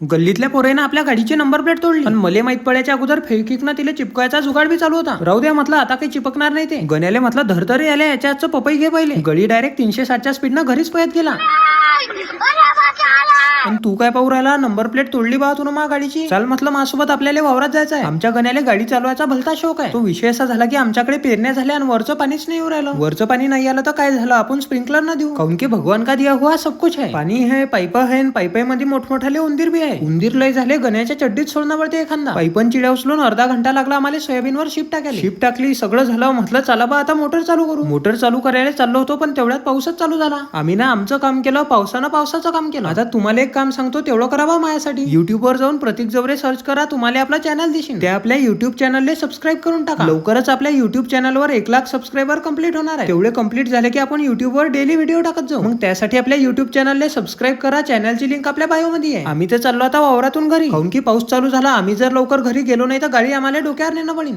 गल्लीतल्या पोरेनं आपल्या गाडीची number plate तोडली. आणि मले माहीत पडायच्या अगोदर फेकिकनं तिला चिपकायचा जुगाड बी चालू होता. राहू द्या म्हटलं आता काही चिपकणार नाही ते. गण्याले म्हटलं धरतरी आले याच्या आजचं पपई घे पहिले. गळी डायरेक्ट तीनशे साठच्या स्पीडनं घरीच पळत गेला. आणि तू काय पाहू राहिला? नंबर प्लेट तोडली बा तू मा गाडीची चाल म्हटलं माझ्यासोबत आपल्याला वावरात जायचं आहे आमच्या गण्याला गाडी चालवायचा भलता शौक आहे. तो विषय असा झाला की आमच्याकडे पेरण्या झाल्या आणि वरचं पाणीच नाही येऊ राहिलं. वरचं पाणी नाही आलं तर काय झालं? आपण स्प्रिंकलर ना देऊ. काऊन की भगवान का दिया हुआ सब कुछ आहे पाणी आहे पाईप आहे पाईपाई मध्ये मोठमोठाले उंदीर बी आहे. उंदीर लय झाले गण्याच्या चड्डीत सोडणं पडते एखादा. पाईपन चिड्या उचलून अर्धा घंटा लागला आम्हाला सोयाबीनवर शिप टाकायला. शिप टाकली सगळं झालं. म्हटलं चला बा आता मोटर चालू करू. मोटर चालू करायला चाललो होतो पण तेवढ्यात पाऊसच चालू झाला. आम्ही ना आमचं काम केलं पावसानं पावसाचं काम केलं. आता तुम्हाला एक काम सांगतो तेवढं करावा माझ्यासाठी. युट्यूब वर जाऊन प्रतीक जवरे सर्च करा तुम्हाला आपला चॅनल दिसेल. त्या आपल्या युट्यूब चॅनलला सबस्क्राईब करून टाका. लवकरच आपल्या युट्यूब चॅनलवर एक लाख सबस्क्रायबर कंप्लीट होणार आहे. तेवढे कंप्लीट झाले की आपण युट्यूब वर डेली व्हिडिओ टाकत जाऊ. मग त्यासाठी आपल्या युट्यूब चॅनलला सबस्क्राईब करा चॅनलची लिंक आपल्या बायो मध्ये आहे. आम्ही तर चाललो आता वावरातून घरी. काऊन की पाऊस चालू झाला आम्ही जर लवकर घरी गेलो नाही तर गाडी आम्हाला डोक्यावर नेणं पडेल.